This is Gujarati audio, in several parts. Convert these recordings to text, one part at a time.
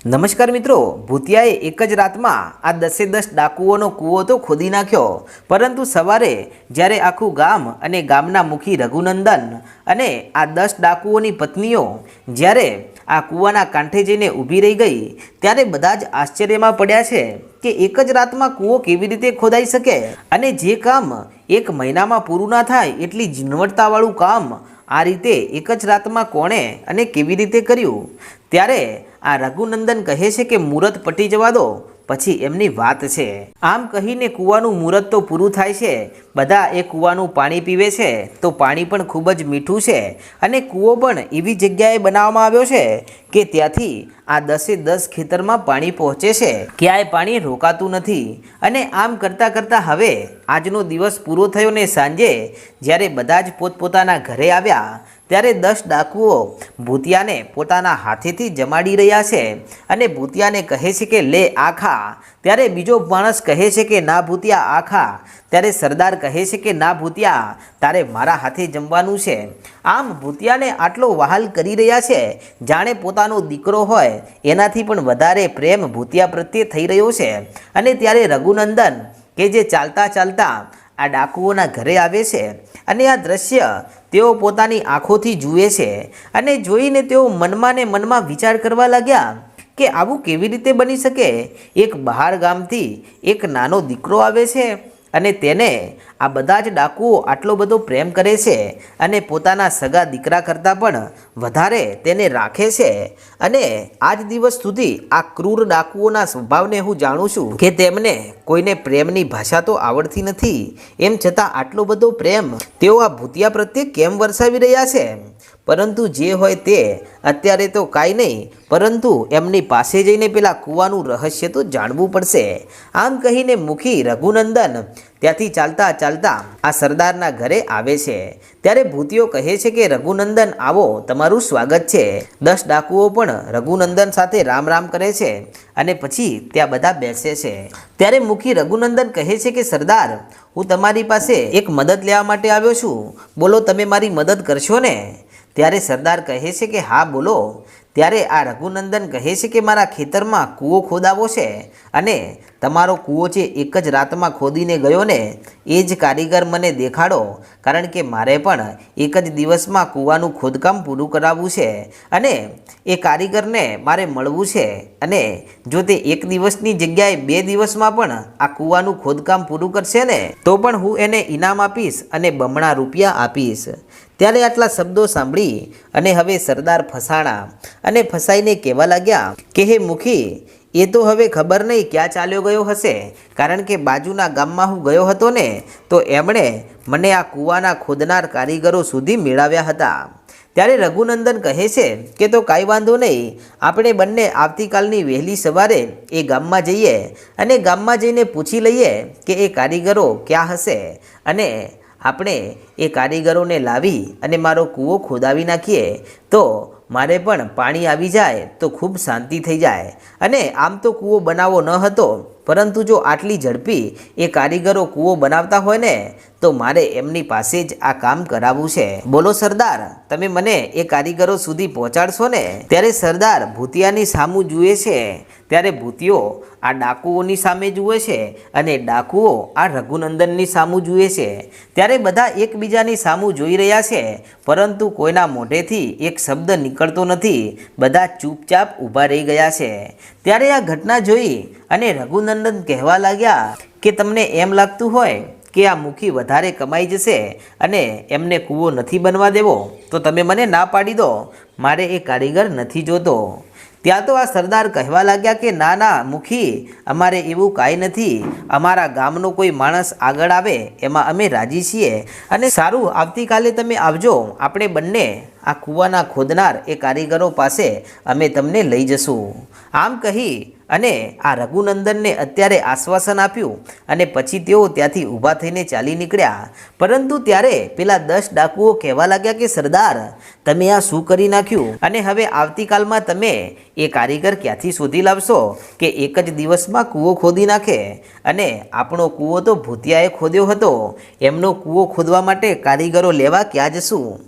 નમસ્કાર મિત્રો, ભૂતિયાએ એક જ રાતમાં આ દસે દસ ડાકુઓનો કૂવો તો ખોદી નાખ્યો. પરંતુ સવારે જ્યારે આખું ગામ અને ગામના મુખી રઘુનંદન અને આ દસ ડાકુઓની પત્નીઓ જ્યારે આ કૂવાના કાંઠે જઈને ઊભી રહી ગઈ, ત્યારે બધા જ આશ્ચર્યમાં પડ્યા છે કે એક જ રાતમાં કૂવો કેવી રીતે ખોદાઈ શકે. અને જે કામ એક મહિનામાં પૂરું ના થાય એટલી ઝીણવટતાવાળું કામ આ રીતે એક જ રાતમાં કોણે અને કેવી રીતે કર્યું? ત્યારે આ રઘુનંદન કહે છે કે મુહૂર્ત પટી જવા દો. પછી એમની વાત છે. આમ કહીને કૂવાનું મુહૂર્ત તો પૂરું થાય છે. બધા એ કૂવાનું પાણી પીવે છે. તો પાણી પણ ખૂબ જ મીઠું છે. અને કૂવો પણ એવી જગ્યાએ બનાવવામાં આવ્યો છે કે ત્યાંથી આ દસે દસ ખેતરમાં પાણી પહોંચે છે. ક્યાંય પાણી રોકાતું નથી. અને આમ કરતાં કરતાં હવે આજનો દિવસ પૂરો થયો ને સાંજે, જ્યારે બધા જ પોતપોતાના ઘરે આવ્યા ત્યારે દસ ડાકુઓ ભૂતિયાને પોતાના હાથેથી જમાડી રહ્યા છે અને ભૂતિયાને કહે છે કે, લે આખા. ત્યારે બીજો માણસ કહે છે કે, ના ભૂતિયા આખા. ત્યારે સરદાર કહે છે કે, ના ભૂતિયા, તારે મારા હાથે જમવાનું છે. આમ ભૂતિયાને આટલો વહાલ કરી રહ્યા છે, જાણે પોતાનો દીકરો હોય, એનાથી પણ વધારે પ્રેમ ભૂતિયા પ્રત્યે થઈ રહ્યો છે. અને ત્યારે રઘુનંદન કે જે ચાલતા ચાલતા આ ડાકુઓના ઘરે આવે છે. અને આ દ્રશ્ય તેઓ પોતાની આંખોથી જુએ છે અને જોઈને તેઓ મનમાં ને મનમાં વિચાર કરવા લાગ્યા કે આવું કેવી રીતે બની શકે? એક બહાર ગામથી એક નાનો દીકરો આવે છે. અને તેને આ બધા જ ડાકુઓ આટલો બધો પ્રેમ કરે છે અને પોતાના સગા દીકરા કરતાં પણ વધારે તેને રાખે છે. અને આજ દિવસ સુધી આ ક્રૂર ડાકુઓના સ્વભાવને હું જાણું છું કે તેમને કોઈને પ્રેમની ભાષા તો આવડતી નથી. એમ છતાં આટલો બધો પ્રેમ તેઓ આ ભૂતિયા પ્રત્યે કેમ વરસાવી રહ્યા છે? પરંતુ જે હોય તે અત્યારે તો કાંઈ નહીં, પરંતુ એમની પાસે જઈને પેલા કૂવાનું રહસ્ય તો જાણવું પડશે. આમ કહીને મુખી રઘુનંદન ત્યાંથી ચાલતા ચાલતા આ સરદારના ઘરે આવે છે. ત્યારે ભૂતિઓ કહે છે કે, રઘુનંદન, આવો, તમારું સ્વાગત છે. દસ ડાકુઓ પણ રઘુનંદન સાથે રામ રામ કરે છે અને પછી ત્યાં બધા બેસે છે. ત્યારે મુખી રઘુનંદન કહે છે કે, સરદાર, હું તમારી પાસે એક મદદ લેવા માટે આવ્યો છું. બોલો, તમે મારી મદદ કરશો ને? ત્યારે સરદાર કહે છે કે, હા, બોલો. ત્યારે આ રઘુનંદન કહે છે કે, મારા ખેતરમાં કૂવો ખોદાવો છે અને તમારો કૂવો જે એક જ રાતમાં ખોદીને ગયો ને, એ જ કારીગર મને દેખાડો, કારણ કે મારે પણ એક જ દિવસમાં કૂવાનું ખોદકામ પૂરું કરાવવું છે અને એ કારીગરને મારે મળવું છે. અને જો તે એક દિવસની જગ્યાએ બે દિવસમાં પણ આ કૂવાનું ખોદકામ પૂરું કરશે ને, તો પણ હું એને ઇનામ આપીશ અને બમણા રૂપિયા આપીશ. ત્યારે આટલા શબ્દો સાંભળી અને હવે સરદાર ફસાણા અને ફસાઈને કહેવા લાગ્યા કે, હે મુખી એ તો હવે ખબર નહીં ક્યાં ચાલ્યો ગયો હશે. કારણ કે બાજુના ગામમાં હું ગયો હતો ને, તો એમણે મને આ કૂવાના ખોદનાર કારીગરો સુધી મેળવ્યા હતા. ત્યારે રઘુનંદન કહે છે કે તો કાંઈ વાંધો નહીં, આપણે બંને આવતીકાલની વહેલી સવારે એ ગામમાં જઈએ અને ગામમાં જઈને પૂછી લઈએ કે એ કારીગરો ક્યાં હશે. અને આપણે એ કારીગરોને લાવી અને મારો કૂવો ખોદાવી નાખીએ. તો મારે પણ પાણી આવી જાય તો ખૂબ શાંતિ થઈ જાય. અને આમ તો કૂવો બનાવવો ન હતો, પરંતુ જો આટલી ઝડપી એ કારીગરો કૂવો બનાવતા હોય ને તો મારે એમની પાસે જ આ કામ કરાવવું છે. બોલો સરદાર, તમે મને એ કારીગરો સુધી પહોંચાડશો ને? ત્યારે સરદાર ભૂતિયાની સામું જુએ છે. ત્યારે ભૂતિયો આ ડાકુઓની સામે જુએ છે અને ડાકુઓ આ રઘુનંદનની સામું જુએ છે. ત્યારે બધા એકબીજાની સામું જોઈ રહ્યા છે, પરંતુ કોઈના મોઢેથી એક શબ્દ નીકળતો નથી. બધા ચૂપચાપ ઊભા રહી ગયા છે. ત્યારે આ ઘટના જોઈ અને રઘુનંદન કહેવા લાગ્યા કે તમને એમ લાગતું હોય કે આ મુખી વધારે કમાઈ જશે અને એમને કૂવો નથી બનવા દેવો? તો તમે મને ના પાડી દો. મારે એ કારીગર નથી જોતો. ત્યાં તો આ સરદાર કહેવા લાગ્યા કે, ના ના, મુખી, અમારે એવું કાંઈ નથી. અમારા ગામનો કોઈ માણસ આગળ આવે, એમાં અમે રાજી છીએ. અને સારું, આવતીકાલે તમે આવજો. આપણે બંને આ કૂવાના ખોદનાર એ કારીગરો પાસે અમે તમને લઈ જશું. આમ કહી અને આ રઘુનંદનને અત્યારે આશ્વાસન આપ્યું અને પછી તેઓ ત્યાંથી ઊભા થઈને ચાલી નીકળ્યા. પરંતુ ત્યારે પેલા દસ ડાકુઓ કહેવા લાગ્યા કે, સરદાર, તમે આ શું કરી નાખ્યું? અને હવે આવતીકાલમાં તમે એ કારીગર ક્યાંથી શોધી લાવશો કે એક જ દિવસમાં કૂવો ખોદી નાખે? અને આપણો કૂવો તો ભૂતિયાએ ખોદ્યો હતો. એમનો કૂવો ખોદવા માટે કારીગરો લેવા ક્યાં જશું?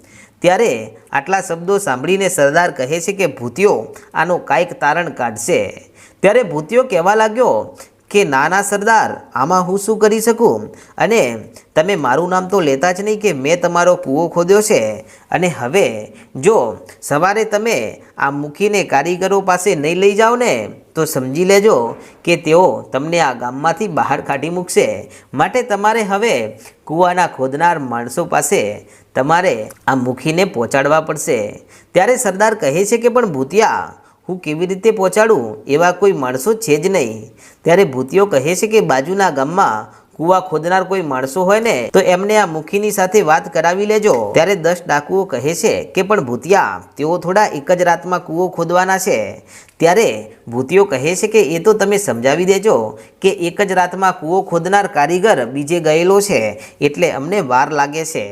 ત્યારે આટલા શબ્દો સાંભળીને સરદાર કહે છે કે, ભૂતિયો, આનો કાંઈક તારણ કાઢશે. ત્યારે ભૂતિયો કહેવા લાગ્યો કે, નાના સરદાર, આમાં હું શું કરી શકું? અને તમે મારું નામ તો લેતા જ નહીં કે મેં તમારો કૂવો ખોદ્યો છે. અને હવે જો સવારે તમે આ મૂકીને કારીગરો પાસે નહીં લઈ જાઓ ને, તો સમજી લેજો કે તેઓ તમને આ ગામમાંથી બહાર કાઢી મૂકશે. માટે તમારે હવે કૂવાના ખોદનાર માણસો પાસે તમારે આ મૂકીને પહોંચાડવા પડશે. ત્યારે સરદાર કહે છે કે, પણ ભૂતિયા હું કેવી રીતે પહોંચાડું એવા કોઈ માણસો છે જ નહીં. ત્યારે ભૂતિયો કહે છે કે બાજુના ગામમાં કૂવા ખોદનાર કોઈ માણસો હોય ને, તો એમને આ મુખીની સાથે વાત કરાવી લેજો. ત્યારે દસ ડાકુઓ કહે છે કે પણ ભૂતિયા, તેઓ થોડા એક જ રાતમાં કૂવો ખોદવાના છે. ત્યારે ભૂતિયો કહે છે કે એ તો તમે સમજાવી દેજો કે એક જ રાતમાં કૂવો ખોદનાર કારીગર બીજે ગયેલો છે, એટલે અમને વાર લાગે છે.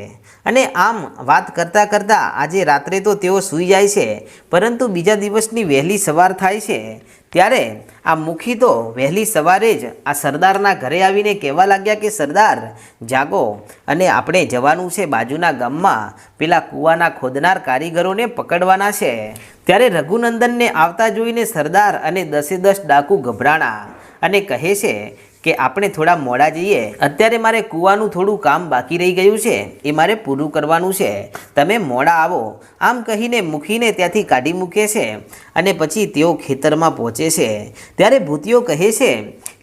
અને આમ વાત કરતાં કરતાં આજે રાત્રે તો તેઓ સૂઈ જાય છે, પરંતુ બીજા દિવસની વહેલી સવાર થાય છે. ત્યારે આ મુખી તો વહેલી સવારે જ આ સરદારના ઘરે આવીને કહેવા લાગ્યા કે, સરદાર, જાગો. અને આપણે જવાનું છે બાજુના ગામમાં. પેલા કૂવાના ખોદનાર કારીગરોને પકડવાના છે. ત્યારે રઘુનંદનને આવતા જોઈને સરદાર અને દસે દસ ડાકુ ગભરાણા અને કહે છે કે આપણે થોડા મોડા જઈએ, અત્યારે મારે કૂવાનું થોડું કામ બાકી રહી ગયું છે, એ મારે પૂરું કરવાનું છે. તમે મોડા આવો, આમ કહીને મૂકીને ત્યાંથી કાઢી મૂકે છે અને પછી તેઓ ખેતરમાં પહોંચે છે. ત્યારે ભૂતિયો કહે છે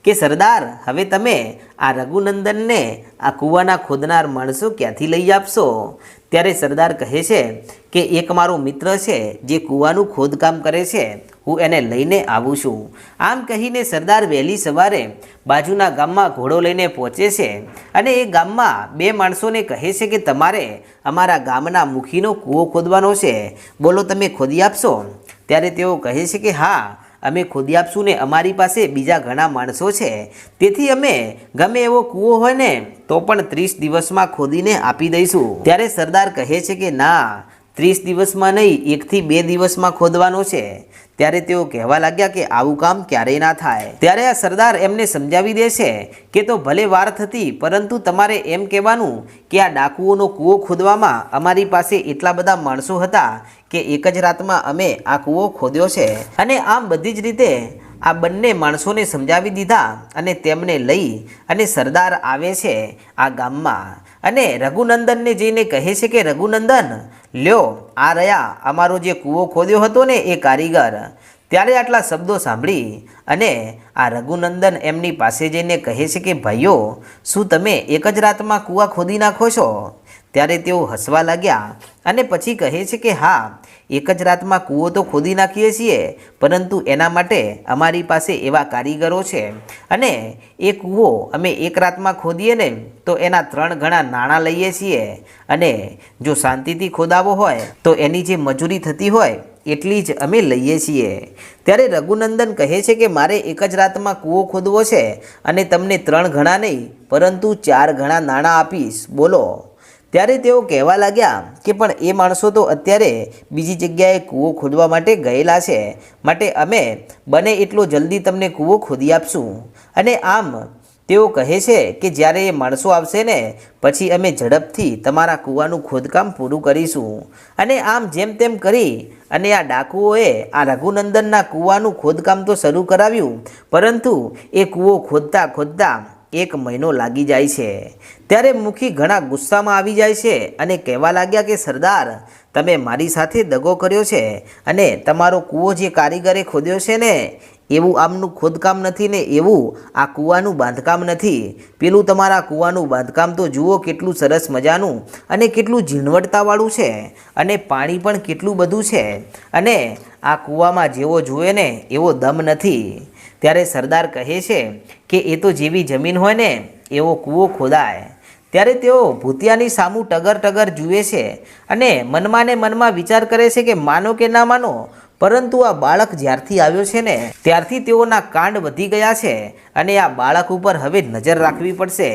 કે, સરદાર, હવે તમે આ રઘુનંદનને આ કૂવાના ખોદનાર માણસો ક્યાંથી લઈ આપશો? ત્યારે સરદાર કહે છે કે એક મારો મિત્ર છે જે કૂવાનું ખોદકામ કરે છે. હું એને લઈને આવું છું. આમ કહીને સરદાર વહેલી સવારે બાજુના ગામમાં ઘોડો લઈને પહોંચે છે અને એ ગામમાં બે માણસોને કહે છે કે તમારે અમારા ગામના મુખીનો કૂવો ખોદવાનો છે. બોલો, તમે ખોદી આપશો? ત્યારે તેઓ કહે છે કે હા અમે ખોદી આપશું ને અમારી પાસે બીજા ઘણા માણસો છે. તેથી અમે ગમે એવો કૂવો હોય ને, તો પણ ત્રીસ દિવસમાં ખોદીને આપી દઈશું. ત્યારે સરદાર કહે છે કે ના, ત્રીસ દિવસમાં નહીં, એકથી બે દિવસમાં ખોદવાનો છે. ત્યારે તેઓ કહેવા લાગ્યા કે આવું કામ ક્યારેય ના થાય. ત્યારે આ સરદાર એમને સમજાવી દે છે કે તો ભલે વાર થતી, પરંતુ તમારે એમ કહેવાનું કે આ ડાકુઓનો કૂવો ખોદવામાં અમારી પાસે એટલા બધા માણસો હતા કે એક જ રાતમાં અમે આ કૂવો ખોદ્યો છે. અને આમ બધી જ રીતે આ બંને માણસોને સમજાવી દીધા અને તેમને લઈ અને સરદાર આવે છે આ ગામમાં. અને રઘુનંદનને જઈને કહે છે કે, રઘુનંદન લ્યો, આ રહ્યા. અમારો જે કૂવો ખોદ્યો હતો ને એ કારીગર. ત્યારે આટલા શબ્દો સાંભળી અને આ રઘુનંદન એમની પાસે જઈને કહે છે કે, ભાઈઓ, શું તમે એક જ રાતમાં કૂવા ખોદી નાખો છો? ત્યારે તેઓ હસવા લાગ્યા અને પછી કહે છે કે, હા એક જ રાતમાં કૂવો તો ખોદી નાખીએ છીએ, પરંતુ એના માટે અમારી પાસે એવા કારીગરો છે. અને એ કૂવો અમે એક રાતમાં ખોદીએ ને, તો એના ત્રણ ગણા નાણાં લઈએ છીએ. અને જો શાંતિથી ખોદાવો હોય, તો એની જે મજૂરી થતી હોય, એટલી જ અમે લઈએ છીએ. ત્યારે રઘુનંદન કહે છે કે મારે એક જ રાતમાં કૂવો ખોદવો છે અને તમને ત્રણ ઘણા નહીં, પરંતુ ચાર ઘણા નાણાં આપીશ. બોલો. ત્યારે તેઓ કહેવા લાગ્યા કે પણ એ માણસો તો અત્યારે બીજી જગ્યાએ કૂવો ખોદવા માટે ગયેલા છે. માટે અમે બને એટલો જલ્દી તમને કૂવો ખોદી આપશું. અને આમ તેઓ કહે છે કે જ્યારે એ માણસો આવશે ને, પછી અમે ઝડપથી તમારા કૂવાનું ખોદકામ પૂરું કરીશું. અને આમ જેમ તેમ કરી અને આ ડાકુઓએ આ રઘુનંદનના કૂવાનું ખોદકામ તો શરૂ કરાવ્યું. પરંતુ એ કૂવો ખોદતા ખોદતા એક મહિનો લાગી જાય છે. ત્યારે મુખી ઘણા ગુસ્સામાં આવી જાય છે અને કહેવા લાગ્યા કે, સરદાર, તમે મારી સાથે દગો કર્યો છે અને તમારો કૂવો જે કારીગરે ખોદ્યો છે ને, એવું આમનું ખોદકામ નથી ને એવું આ કૂવાનું બાંધકામ નથી. પેલું તમારા કૂવાનું બાંધકામ તો જુઓ કેટલું સરસ મજાનું અને કેટલું ઝીણવટતાવાળું છે અને પાણી પણ કેટલું બધું છે અને આ કૂવામાં જેવો જુએ ને એવો દમ નથી. ત્યારે સરદાર કહે છે કે એ તો જેવી જમીન હોય ને, એવો કૂવો ખોદાય. ત્યારે તેઓ ભૂતિયાની સામું ટગર ટગર જુએ છે અને મનમાં ને મનમાં વિચાર કરે છે કે માનો કે ના માનો, પરંતુ આ બાળક જ્યારથી આવ્યો છે ને, ત્યારથી તેઓના કાંડ વધી ગયા છે અને આ બાળક ઉપર હવે નજર રાખવી પડશે.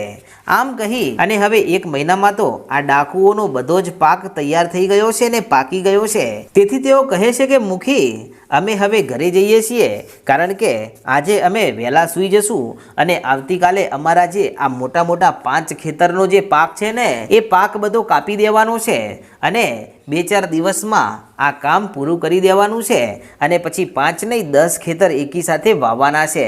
આમ કહી, અને હવે એક મહિનામાં તો આ ડાકુઓનો બધો જ પાક તૈયાર થઈ ગયો છે ને પાકી ગયો છે. તેથી તેઓ કહે છે કે, મુખી, અમે હવે ઘરે જઈએ છીએ, કારણ કે આજે અમે વહેલા સૂઈ જશું અને આવતીકાલે અમારા જે આ મોટા મોટા પાંચ ખેતરનો જે પાક છે ને, એ પાક બધો કાપી દેવાનો છે અને બે ચાર દિવસમાં આ કામ પૂરું કરી દેવાનું છે અને પછી પાંચ નહીં, દસ ખેતર એકી સાથે વાવવાના છે.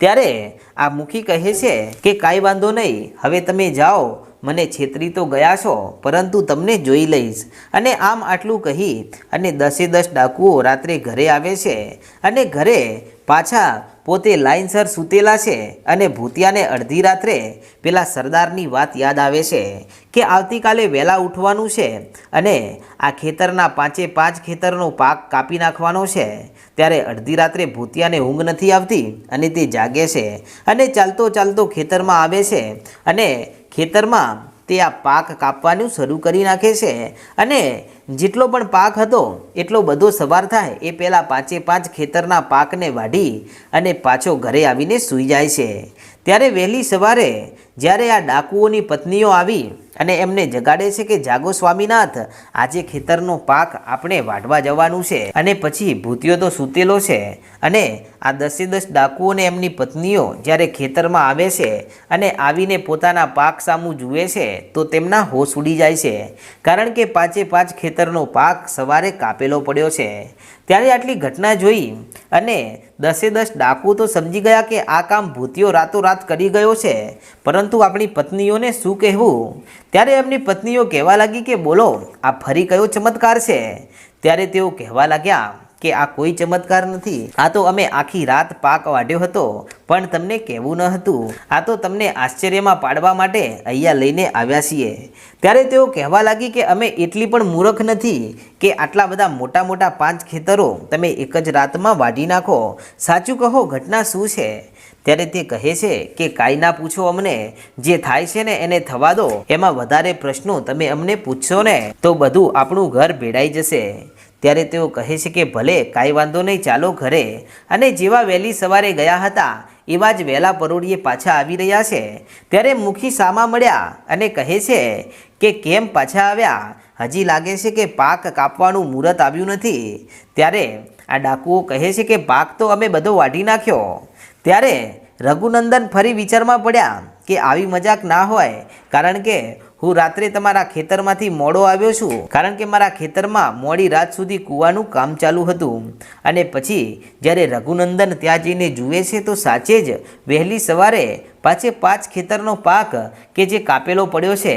ત્યારે આ મુખી કહે છે કે, કાંઈ વાંધો નહીં, હવે તમે જાઓ, મને છેતરી તો ગયા છો, પરંતુ તમને જોઈ લઈશ. અને આમ આટલું કહી અને દસે દસ ડાકુઓ રાત્રે ઘરે આવે છે અને ઘરે પાછા પોતે લાઇનસર સૂતેલા છે અને ભૂતિયાને અડધી રાત્રે પેલા સરદારની વાત યાદ આવે છે કે આવતીકાલે વહેલા ઉઠવાનું છે અને આ ખેતરના પાંચે પાંચ ખેતરનો પાક કાપી નાખવાનો છે. ત્યારે અડધી રાત્રે ભૂતિયાને ઊંઘ નથી આવતી અને તે જાગે છે અને ચાલતો ચાલતો ખેતરમાં આવે છે અને ખેતરમાં તે આ પાક કાપવાનું શરૂ કરી નાખે છે. અને જેટલો પણ પાક હતો, એટલો બધો સવાર થાય, એ પહેલાં પાંચે પાંચ ખેતરના પાકને વાઢી અને પાછો ઘરે આવીને સૂઈ જાય છે. ત્યારે વહેલી સવારે જ્યારે આ ડાકુઓની પત્નીઓ આવી અને એમને જગાડે છે કે જાગો સ્વામીનાથ, આજે ખેતરનો પાક આપણે વાઢવા જવાનું છે અને પછી ભૂતિયો તો સૂતેલો છે અને આ દસે દસ ડાકુઓને એમની પત્નીઓ જ્યારે ખેતરમાં આવે છે અને આવીને પોતાના પાક સામું જુએ છે, તો તેમના હોશ ઉડી જાય છે. કારણ કે પાંચે પાંચ ખેતરનો પાક સવારે કાપેલો પડ્યો છે. ત્યારે આટલી ઘટના જોઈ અને દસે દસ ડાકુ તો સમજી ગયા કે આ કામ ભૂતિયો રાતોરાત કરી ગયો છે. પરંતુ આપણી પત્નીઓને શું કહેવું? ત્યારે એમની પત્નીઓ કહેવા લાગી કે બોલો, આ ફરી કયો ચમત્કાર છે? ત્યારે તેઓ કહેવા લાગ્યા કે આ કોઈ ચમત્કાર નથી. આ તો અમે આખી રાત પાક વાઢ્યો હતો, પણ તમને કહેવું ન હતું. આ તો તમને આશ્ચર્યમાં પાડવા માટે અહીંયા લઈને આવ્યા છીએ. ત્યારે તેઓ કહેવા લાગી કે અમે એટલી પણ મૂર્ખ નથી કે આટલા બધા મોટા મોટા પાંચ ખેતરો તમે એક જ રાતમાં વાઢી નાખો. સાચું કહો, ઘટના શું છે? ત્યારે તે કહે છે કે કાંઈ ના પૂછો અમને. જે થાય છે ને એને થવા દો. એમાં વધારે પ્રશ્નો તમે અમને પૂછશો ને, તો બધું આપણું ઘર ભેડાઈ જશે. ત્યારે તેઓ કહે છે કે ભલે કાંઈ વાંધો નહીં, ચાલો ઘરે. અને જેવા વહેલી સવારે ગયા હતા, એવા જ વહેલા પરોળીએ પાછા આવી રહ્યા છે. ત્યારે મુખી સામા મળ્યા અને કહે છે કે કેમ પાછા આવ્યા? હજી લાગે છે કે પાક કાપવાનું મુહૂર્ત આવ્યું નથી. ત્યારે આ ડાકુઓ કહે છે કે પાક તો અમે બધો વાઢી નાખ્યો. ત્યારે રઘુનંદન ફરી વિચારમાં પડ્યા કે આવી મજાક ના હોય, કારણ કે હું રાત્રે તમારા ખેતરમાંથી મોડો આવ્યો છું, કારણ કે મારા ખેતરમાં મોડી રાત સુધી કૂવાનું કામ ચાલુ હતું. અને પછી જ્યારે રઘુનંદન ત્યાં જઈને જુએ છે તો સાચે જ વહેલી સવારે પાછે પાંચ ખેતરનો પાક કે જે કાપેલો પડ્યો છે.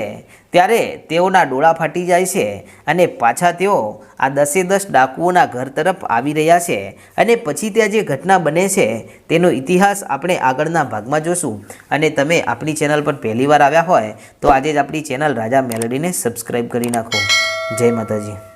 ત્યારે તેઓના ડોળા ફાટી જાય છે અને પાછા તેઓ આ દસે દસ ડાકુઓના ઘર તરફ આવી રહ્યા છે અને પછી ત્યાં જે ઘટના બને છે તેનો ઇતિહાસ આપણે આગળના ભાગમાં જોશું. અને તમે આપણી ચેનલ પર પહેલીવાર આવ્યા હોય તો આજે જ આપણી ચેનલ રાજા મેલડીને સબસ્ક્રાઈબ કરી નાખો. જય માતાજી.